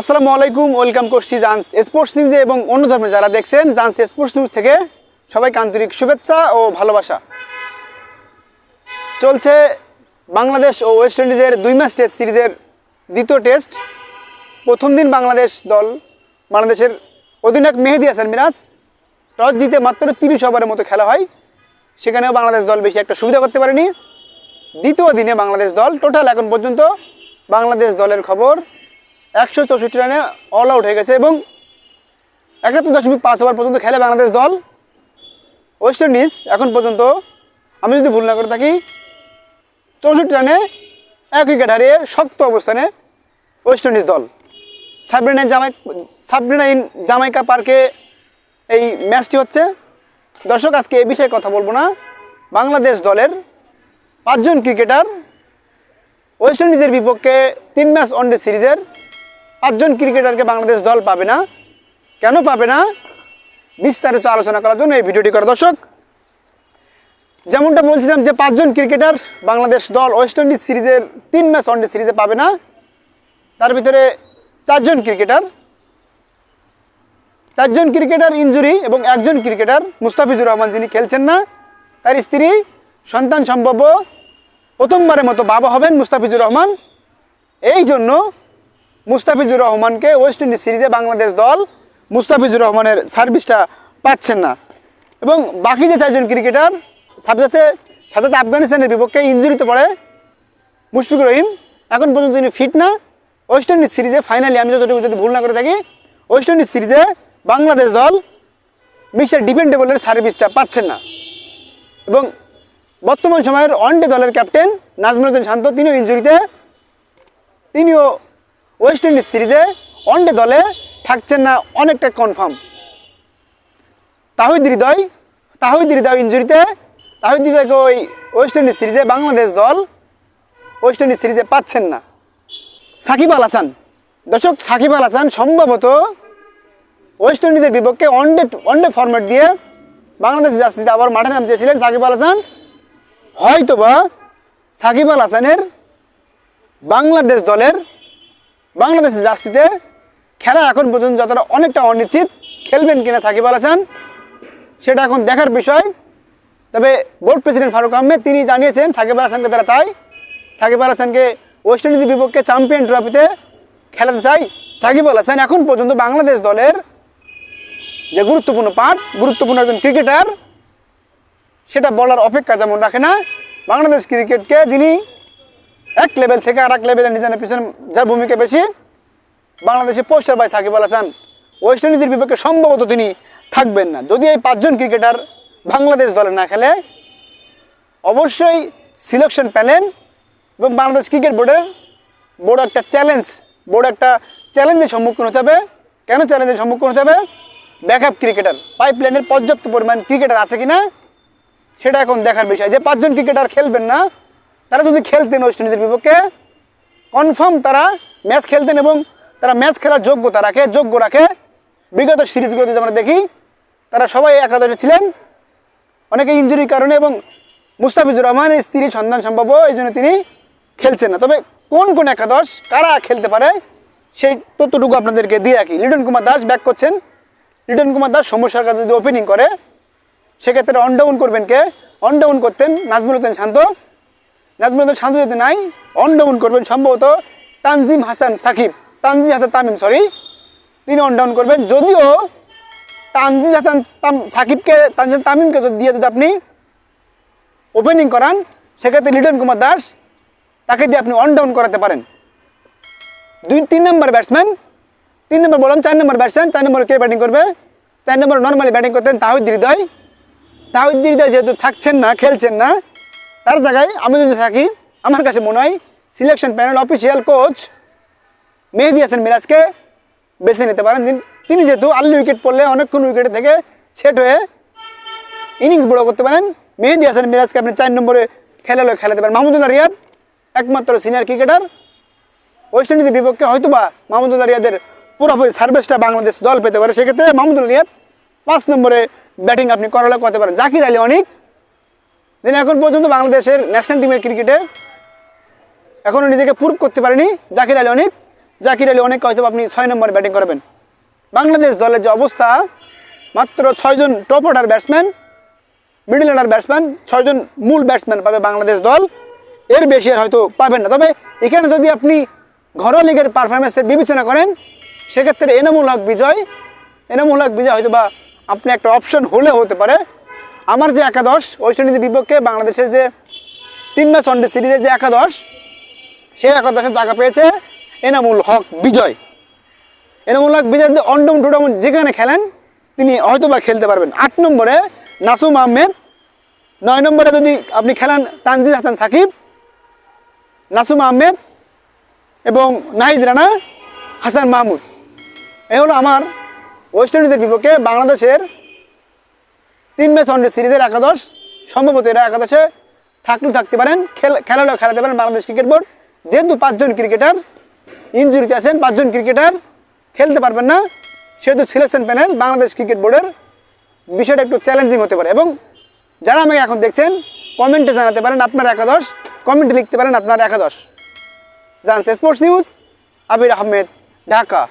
আসসালামু আলাইকুম, ওয়েলকাম করছি জান্স স্পোর্টস নিউজে এবং অন্য ধর্মে যারা দেখছেন জান্স স্পোর্টস নিউজ থেকে সবাইকে আন্তরিক শুভেচ্ছা ও ভালোবাসা। চলছে বাংলাদেশ ও ওয়েস্ট ইন্ডিজের দুই ম্যাচ টেস্ট সিরিজের দ্বিতীয় টেস্ট প্রথম দিন বাংলাদেশ দল, বাংলাদেশের অধিনায়ক মেহেদি হাসান মিরাজ টস জিতে মাত্র তিরিশ ওভারের মতো খেলা হয়। সেখানেও বাংলাদেশ দল বেশি একটা সুবিধা করতে পারেনি। দ্বিতীয় দিনে বাংলাদেশ দল টোটাল এখন পর্যন্ত বাংলাদেশ দলের খবর একশো চৌষট্টি রানে অল আউট হয়ে গেছে এবং একাত্তর দশমিক পাঁচ ওভার পর্যন্ত খেলে বাংলাদেশ দল ওয়েস্ট ইন্ডিজ এখন পর্যন্ত, আমি যদি ভুল না করে থাকি, চৌষট্টি রানে এক উইকেট হারিয়ে শক্ত অবস্থানে ওয়েস্ট ইন্ডিজ দল। সাবরিনাইন জামাই সাবরিনাইন জামাইকা পার্কে এই ম্যাচটি হচ্ছে। দর্শক, আজকে এ বিষয়ে কথা বলব না। বাংলাদেশ দলের পাঁচজন ক্রিকেটার ওয়েস্ট ইন্ডিজের বিপক্ষে তিন ম্যাচ ওয়ানডে সিরিজের পাঁচজন ক্রিকেটারকে বাংলাদেশ দল পাবে না? কেন পাবে না? বিস্তারিত আলোচনা করার জন্য এই ভিডিওটি করা দর্শক। যেমনটা বলছিলাম যে পাঁচজন ক্রিকেটার বাংলাদেশ দল ওয়েস্ট ইন্ডিজ সিরিজের তিন ম্যাচ ওয়ানডে সিরিজে পাবে না। তার ভিতরে চারজন ক্রিকেটার চারজন ক্রিকেটার ইনজুরি এবং একজন ক্রিকেটার মুস্তাফিজুর রহমান যিনি খেলছেন না, তার স্ত্রী, সন্তান সম্ভব প্রথমবারের মতো বাবা হবেন মুস্তাফিজুর রহমান। এই জন্য মুস্তাফিজুর রহমানকে ওয়েস্ট ইন্ডিজ সিরিজে বাংলাদেশ দল মুস্তাফিজুর রহমানের সার্ভিসটা পাচ্ছেন না। এবং বাকি যে চারজন ক্রিকেটার সাথে সাথে আফগানিস্তানের বিপক্ষে ইঞ্জুরিতে পড়ে মুশফিকুর রহিম। এখন পর্যন্ত তিনি ফিট না। ওয়েস্ট ইন্ডিজ সিরিজে ফাইনালি আমি যতটুকু যদি ভুল না করে থাকি ওয়েস্ট ইন্ডিজ সিরিজে বাংলাদেশ দল মিস্টার ডিপেন্ডেবলের সার্ভিসটা পাচ্ছেন না। এবং বর্তমান সময়ের ওয়ানডে দলের ক্যাপ্টেন নাজমুল হোসেন শান্ত, তিনিও ইঞ্জুরিতে তিনিও ওয়েস্ট ইন্ডিজ সিরিজে ওয়ানডে দলে থাকছেন না অনেকটা কনফার্ম তাহিদ হৃদয় তাহিদ হৃদয় ইঞ্জুরিতে তাহিদ হৃদয়কে ওই ওয়েস্ট ইন্ডিজ সিরিজে বাংলাদেশ দল ওয়েস্ট ইন্ডিজ সিরিজে পাচ্ছেন না। সাকিব আল হাসান। দর্শক, সাকিব আল হাসান সম্ভবত ওয়েস্ট ইন্ডিজের বিপক্ষে ওয়ানডে ওয়ানডে ফরম্যাট দিয়ে বাংলাদেশ জার্সিতে আবার মাঠে নামতে চেয়েছিলেন সাকিব আল হাসান। হয়তোবা সাকিব আল হাসানের বাংলাদেশ দলের বাংলাদেশ জার্সিতে খেলা এখন পর্যন্ত যতটা অনেকটা অনিশ্চিত, খেলবেন কিনা সাকিব আল হাসান, সেটা এখন দেখার বিষয়। তবে বোর্ড প্রেসিডেন্ট ফারুক আহমেদ তিনি জানিয়েছেন, সাকিব আল হাসানকে তারা চায়। সাকিব আল হাসানকে ওয়েস্ট ইন্ডিজের বিপক্ষে চ্যাম্পিয়ন ট্রফিতে খেলাতে চাই। সাকিব আল হাসান এখন পর্যন্ত বাংলাদেশ দলের যে গুরুত্বপূর্ণ পার্ট গুরুত্বপূর্ণ একজন ক্রিকেটার সেটা বলার অপেক্ষা যেমন রাখে না। বাংলাদেশ ক্রিকেটকে যিনি এক লেভেল থেকে আর এক লেভেলে যাওয়ার পিছনে যার ভূমিকা বেশি, বাংলাদেশে poster boy Shakib Al Hasan. West ইন্ডিজের বিপক্ষে সম্ভবত তিনি থাকবেন না। যদি এই পাঁচজন ক্রিকেটার বাংলাদেশ দলে না খেলে, অবশ্যই সিলেকশন প্যানেল এবং বাংলাদেশ ক্রিকেট বোর্ডের বড় একটা চ্যালেঞ্জ বড় একটা চ্যালেঞ্জের সম্মুখীন হতে হবে। কেন চ্যালেঞ্জের সম্মুখীন হতে হবে? ব্যাকআপ ক্রিকেটার পাইপলাইনের পর্যাপ্ত পরিমাণ ক্রিকেটার আছে কি না সেটা এখন দেখার বিষয়। যে পাঁচজন ক্রিকেটার খেলবেন না তারা যদি খেলতেন ওয়েস্ট ইন্ডিজের বিপক্ষে কনফার্ম তারা ম্যাচ খেলতেন এবং তারা ম্যাচ খেলার যোগ্যতা রাখে, যোগ্য রাখে। বিগত সিরিজগুলো যদি আমরা দেখি, তারা সবাই একাদশে ছিলেন। অনেকে ইঞ্জুরির কারণে এবং মুস্তাফিজুর রহমানের স্ত্রী সন্তান সম্ভব এই জন্য তিনি খেলছেন না। তবে কোন কোন একাদশ কারা খেলতে পারে, সেই তথ্যটুকু আপনাদেরকে দিয়ে রাখি। লিটন কুমার দাস ব্যাক করছেন। লিটন কুমার দাস সৌম্য সরকার যদি ওপেনিং করে, সেক্ষেত্রে অন ডাউন করবেন কে? অন ডাউন করতেন নাজমুল হোসেন শান্ত। হোসেন শান্ত যদি নাই অন ডাউন করবেন সম্ভবত তানজিম হাসান সাকিব। তানজিম হাসান তামিম সরি তিনি অন ডাউন করবেন। যদিও তানজিম হাসান তাম- সাকিবকে, তানজিম তামিমকে যদি দিয়ে যদি আপনি ওপেনিং করান, সেক্ষেত্রে লিটন কুমার দাস তাকে দিয়ে আপনি অন ডাউন করাতে পারেন। দুই, তিন নম্বর ব্যাটসম্যান তিন নম্বর বললাম চার নম্বর ব্যাটসম্যান চার নম্বর কে ব্যাটিং করবে? চার নম্বর নর্মালি ব্যাটিং করতেন তাহিদ হৃদয় তাহিদ হৃদয় যেহেতু থাকছেন না, খেলছেন না তার জায়গায় আমি যদি থাকি, আমার কাছে মনে হয় selection panel official coach Mehedi Hasan মিরাজকে বেছে নিতে পারেন। তিনি যেহেতু আর্লি উইকেট পড়লে অনেকক্ষণ উইকেটে থেকে সেট হয়ে ইনিংস বড় করতে পারেন। মেহেদি হাসান মিরাজকে আপনি চার নম্বরে খেলালেও খেলাতে পারেন। মাহমুদুল্লাহ রিয়াদ একমাত্র সিনিয়র ক্রিকেটার ওয়েস্ট ইন্ডিজের বিপক্ষে হয়তো বা মাহমুদুল্লাহ রিয়াদের পুরোপুরি সার্ভিসটা বাংলাদেশ দল পেতে পারে। সেক্ষেত্রে মাহমুদুল্লাহ রিয়াদ পাঁচ নম্বরে ব্যাটিং আপনি করালে করতে পারেন। জাকির আলী অনেক যিনি এখন পর্যন্ত বাংলাদেশের ন্যাশনাল টিমের ক্রিকেটে এখনও নিজেকে প্রুভ করতে পারেনি জাকির আলী অনেক। জাকির আলী অনেক হয়তো আপনি ছয় নম্বরে ব্যাটিং করবেন। বাংলাদেশ দলের যে অবস্থা, মাত্র ছয়জন top order batsman middle order batsman ছয়জন মূল ব্যাটসম্যান পাবে বাংলাদেশ দল। এর বেশি আর হয়তো পাবেন না। তবে এখানে যদি আপনি ঘরোয়া লিগের পারফরমেন্সের বিবেচনা করেন, সেক্ষেত্রে এনামুল হক বিজয়, এনামুল হক বিজয় হয়তো বা আপনি একটা অপশন হলে হতে পারে। আমার যে একাদশ ওয়েস্ট ইন্ডিজের বিপক্ষে বাংলাদেশের যে তিন ম্যাচ ওয়ানডে সিরিজের যে একাদশ, সেই একাদশে জায়গা পেয়েছে এনামুল হক বিজয়। এনামুল হক বিজয় অন্ডম টুডম যেখানে খেলেন, তিনি হয়তো বা খেলতে পারবেন। আট নম্বরে নাসুম আহমেদ, নয় নম্বরে যদি আপনি খেলেন তানজিদ হাসান সাকিব, নাসুম আহমেদ এবং নাহিদ রানা, হাসান মাহমুদ। এ হলো আমার ওয়েস্ট ইন্ডিজের বিপক্ষে বাংলাদেশের তিন ম্যাচ ওয়ানডে সিরিজের একাদশ, সম্ভবত এরা একাদশে থাকলেও থাকতে পারেন। খেল খেলালেও খেলাতে পারেন বাংলাদেশ ক্রিকেট বোর্ড যেহেতু পাঁচজন ক্রিকেটার ইঞ্জুরিতে আছেন, পাঁচজন ক্রিকেটার খেলতে পারবেন না। সেহেতু সিলেকশন প্যানেল বাংলাদেশ ক্রিকেট বোর্ডের বিষয়টা একটু চ্যালেঞ্জিং হতে পারে এবং যারা আমাকে এখন দেখছেন কমেন্টে জানাতে পারেন আপনার একাদশ কমেন্টে লিখতে পারেন আপনার একাদশ। জানছে স্পোর্টস নিউজ আবির আহমেদ, ঢাকা।